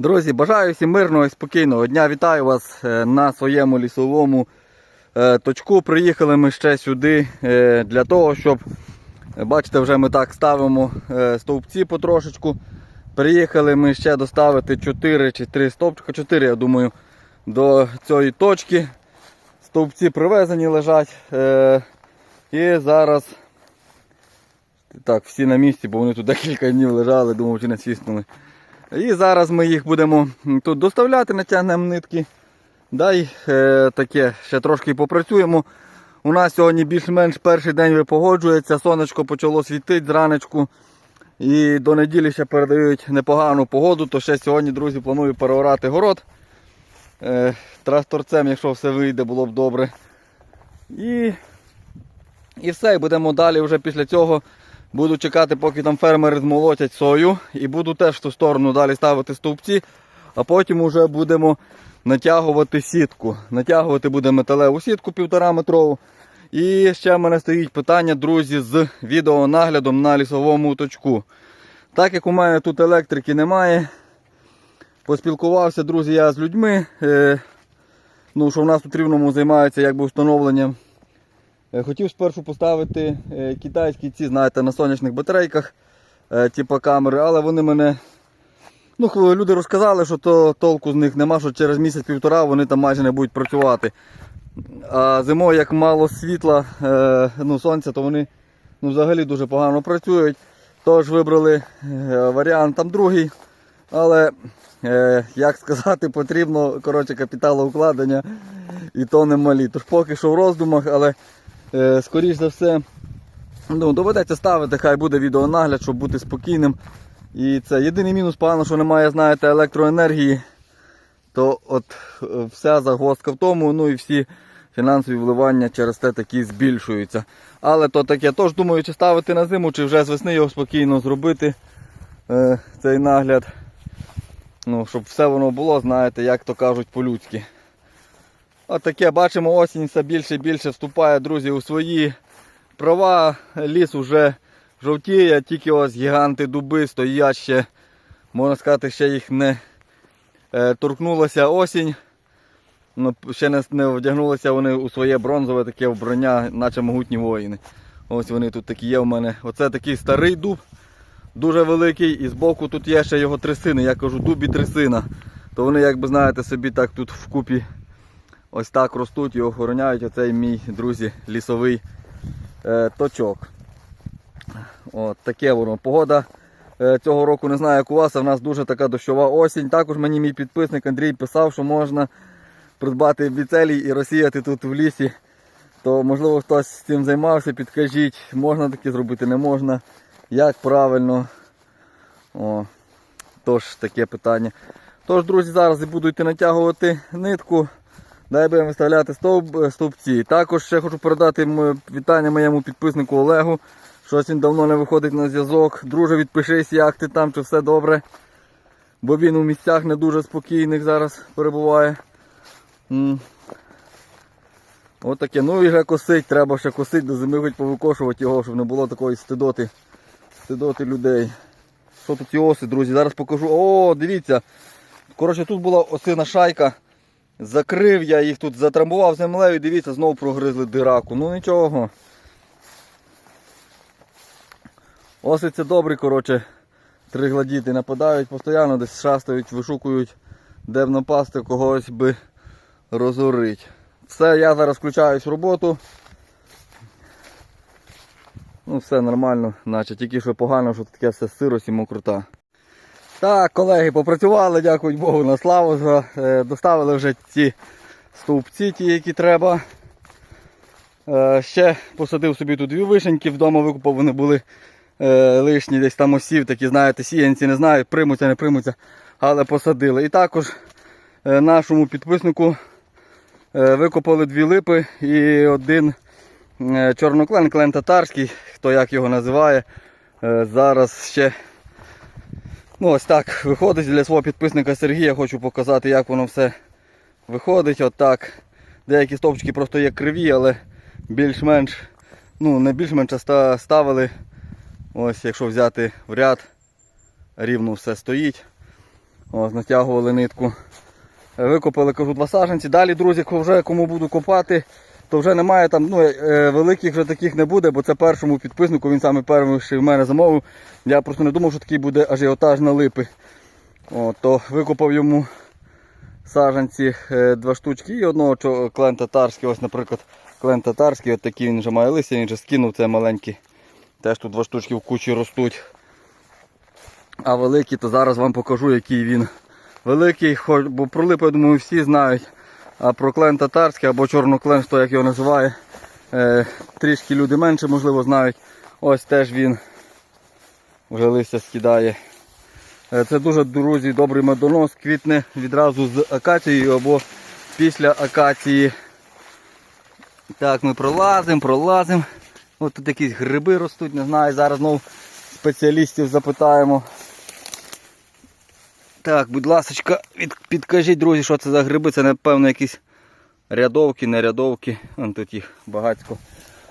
Друзі, бажаю всім мирного і спокійного дня. Вітаю вас е, на своєму лісовому е, точку. Приїхали ми ще сюди е, для того, щоб, бачите, вже ми так ставимо стовпці потрошечку. Приїхали ми ще доставити 4 чи 3 стовпчика, 4, я думаю, до цієї точки. Стовпці привезені лежать. І зараз так, всі на місці, бо вони тут декілька днів лежали, думав, чи не свіснули. І зараз ми їх будемо тут доставляти, натягнемо нитки. Дай е, таке, ще трошки попрацюємо. У нас сьогодні більш-менш перший день випогоджується, сонечко почало світити зранечку. І до неділі ще передають непогану погоду, то ще сьогодні, друзі, планую переорати город. Е, тракторцем, якщо все вийде, було б добре. І, і все, і будемо далі вже після цього Буду чекати, поки там фермери змолотять сою. І буду теж в ту сторону далі ставити стовпці, а потім вже будемо натягувати сітку. Натягувати буде металеву сітку півтора метрову. І ще в мене стоїть питання, друзі, з відеонаглядом на лісовому точку. Так як у мене тут електрики немає, поспілкувався, друзі, я з людьми. Е, ну, що в нас тут рівному займаються якби встановленням Хотів спершу поставити е, китайські ці, знаєте, на сонячних батарейках, е, типу камери, але вони мене. Ну, люди розказали, що то толку з них нема, що через місяць-півтора вони там майже не будуть працювати. А зимою, як мало світла, е, ну, сонця, то вони ну, взагалі дуже погано працюють. Тож вибрали е, варіант там другий. Але, е, як сказати, потрібно коротше, капіталоукладення і то немалі. Тож поки що в роздумах, але е, скоріш за все ну, доведеться ставити, хай буде відеонагляд, щоб бути спокійним. І це єдиний мінус, погано, що немає, знаєте, електроенергії, то от е, вся загвоздка в тому, ну і всі фінансові вливання через те такі збільшуються. Але то таке, тож думаю, чи ставити на зиму, чи вже з весни його спокійно зробити е, цей нагляд. Ну, щоб все воно було, знаєте, як то кажуть по-людськи. Отаке, бачимо, осінь все більше і більше вступає, друзі, у свої права. Ліс уже жовтіє, тільки ось гіганти дуби стоять ще, можна сказати, ще їх не е, торкнулася осінь. Ну, ще не, не вдягнулися вони у своє бронзове таке вбрання, наче могутні воїни. Ось вони тут такі є в мене. Оце такий старий дуб, дуже великий, і збоку тут є ще його трясини. Я кажу, дуб і трясина. То вони, як би знаєте, собі так тут вкупі ось так ростуть і охороняють оцей мій, друзі, лісовий е, точок. От таке воно. Погода е, цього року не знаю, як у вас, а в нас дуже така дощова осінь. Також мені мій підписник Андрій писав, що можна придбати біцелій і розсіяти тут в лісі. То можливо хтось з цим займався, підкажіть, можна таке зробити, не можна. Як правильно. О, тож таке питання. Тож, друзі, зараз буду йти натягувати нитку. Дай будемо виставляти стовп, стовпці. Також ще хочу передати вітання моєму підписнику Олегу. Щось він давно не виходить на зв'язок. Друже, відпишись, як ти там, чи все добре. Бо він у місцях не дуже спокійних зараз перебуває. От таке. Ну і вже косить, треба ще косить до зими хоч повикошувати його, щоб не було такої стидоти, стидоти людей. Що тут ці оси, друзі? Зараз покажу. О, дивіться. Коротше, тут була осина шайка. Закрив я їх тут, затрамбував землею, дивіться, знову прогризли дираку. Ну нічого. Оси це добрі, коротше, тригладіти нападають, постійно десь шастають, вишукують, де б напасти, когось би розорить. Все, я зараз включаюсь в роботу. Ну, все нормально, наче тільки що погано, що таке все сирость і мокрота. Так, колеги, попрацювали, дякую Богу, на славу. за- е, Доставили вже ці стовпці, ті, які треба. Е, Ще посадив собі тут дві вишеньки, вдома викупав, вони були е, лишні, десь там осів, такі, знаєте, сіянці не знаю, примуться, не примуться, але посадили. І також е, нашому підписнику е, викопали дві липи і один е, чорноклен, клен татарський, хто як його називає. Е, Зараз ще Ну ось так виходить для свого підписника Сергія, хочу показати, як воно все виходить. Отак. Деякі стовпчики просто є криві, але більш-менш, ну не більш-менш ставили. Ось якщо взяти в ряд, рівно все стоїть. Ось, натягували нитку. Викопали, кажу, два саженці. Далі, друзі, вже кому буду копати, то вже немає там, ну, е, великих вже таких не буде, бо це першому підписнику, він саме перший в мене замовив. Я просто не думав, що такий буде ажіотаж на липи. О, то викопав йому саженці е, два штучки і одного клен татарський, ось, наприклад, клен татарський, от такий він вже має листя, він вже скинув, це маленький. Теж тут два штучки в кучі ростуть. А великий, то зараз вам покажу, який він великий, бо про липу, я думаю, всі знають. А про клен татарський або чорноклен, хто як його називає, е, трішки люди менше, можливо, знають. Ось теж він вже листя скидає. Е, Це дуже, друзі, добрий медонос, квітне відразу з акацією або після акації. Так, ми пролазимо, пролазимо. Ось тут якісь гриби ростуть, не знаю, зараз знову спеціалістів запитаємо. Так, будь ласка, підкажіть, друзі, що це за гриби, це напевно якісь рядовки, не рядовки. Вон тут їх багатько.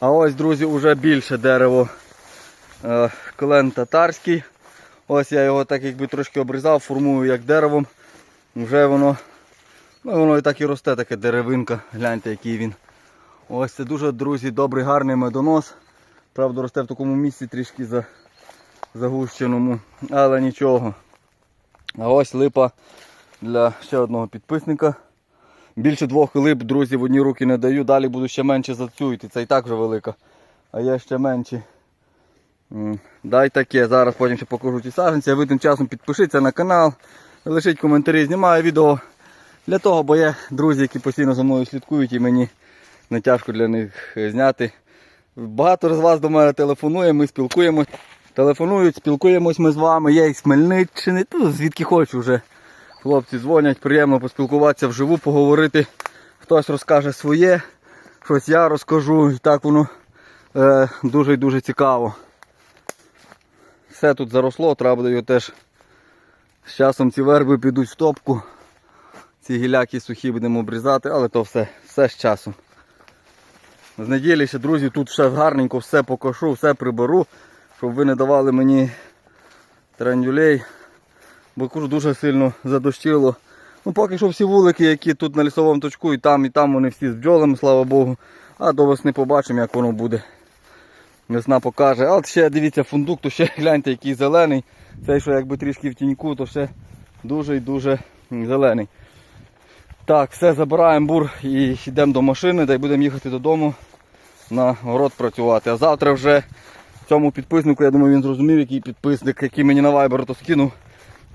А ось, друзі, вже більше дерево е, клен татарський. Ось я його так якби трошки обрізав, формую як деревом. Вже воно, ну воно і так і росте, таке деревинка. Гляньте, який він. Ось це дуже, друзі, добрий, гарний медонос. Правда, росте в такому місці трішки за, загущеному, але нічого. А ось липа для ще одного підписника. Більше двох лип, друзі, в одні руки не даю, далі буду ще менше за. Це і так вже велика. А є ще менші. Дай таке, зараз потім ще покажу ті саженці, а ви тим часом підпишіться на канал, лишіть коментарі, знімаю відео для того, бо є друзі, які постійно за мною слідкують і мені не тяжко для них е, зняти. Багато з вас до мене телефонує, ми спілкуємось. Телефонують, спілкуємось ми з вами, є із Хмельниччини, ну, звідки хочу вже. Хлопці дзвонять, приємно поспілкуватися вживу, поговорити. Хтось розкаже своє, щось я розкажу. І так воно е, дуже і дуже цікаво. Все тут заросло, треба буде його теж. З часом ці верби підуть в топку. Ці гіляки сухі будемо обрізати, але то все, все з часом. З неділі ще, друзі, тут все гарненько, все покошу, все приберу, щоб ви не давали мені трендюлей. Бо кажу, дуже сильно задощило. Ну поки що всі вулики, які тут на лісовому точку, і там, і там вони всі з бджолами, слава Богу. А до весни побачимо, як воно буде. Весна покаже. А от ще дивіться фундук, то ще гляньте, який зелений. Цей, що якби трішки в тіньку, то ще дуже і дуже зелений. Так, все, забираємо бур і йдемо до машини, та будемо їхати додому на город працювати. А завтра вже цьому підписнику, я думаю, він зрозумів, який підписник, який мені на Viber то скинув,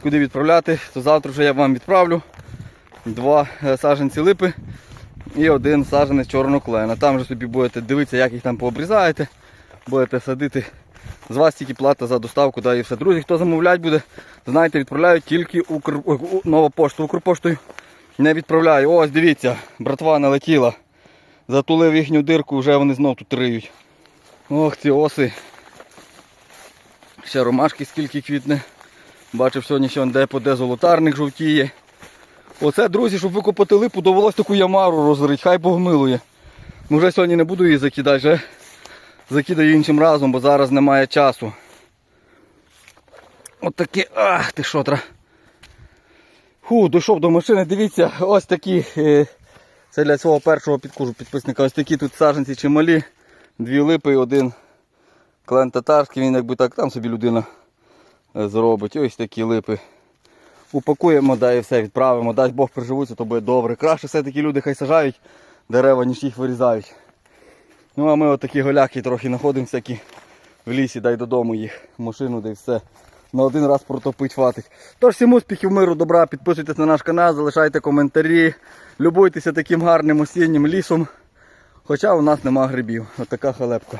куди відправляти, то завтра вже я вам відправлю два е, саджанці липи і один саджанець чорного клена. Там вже собі будете дивитися, як їх там пообрізаєте, будете садити. З вас тільки плата за доставку, да, і все. Друзі, хто замовляти буде, знайте, відправляють тільки Укр... нова пошта. Укрпоштою не відправляю. Ось дивіться, братва налетіла. Затулив їхню дирку, вже вони знов тут риють. Ох, ці оси. Ще ромашки скільки квітне. Бачив сьогодні, що де по де золотарник жовтіє. Оце, друзі, щоб викопати липу, довелось таку ямару розрити, хай Бог милує. Ну вже сьогодні не буду її закидати, вже закидаю іншим разом, бо зараз немає часу. От таке, ах ти шотра. Фу, дійшов до машини, дивіться, ось такі. е, Це для свого першого підкужу підписника. Ось такі тут саджанці чималі. Дві липи і один клен татарський, він якби так там собі людина е, зробить. Ось такі липи. Упакуємо, да, і все відправимо. Дай Бог приживуться, то буде добре. Краще все-таки люди хай сажають дерева, ніж їх вирізають. Ну а ми от такі голяки трохи знаходимо всякі в лісі, дай додому їх, машину, і все. На один раз протопить хватить. Тож всім успіхів, миру, добра, підписуйтесь на наш канал, залишайте коментарі, любуйтеся таким гарним осіннім лісом. Хоча у нас нема грибів. От така халепка.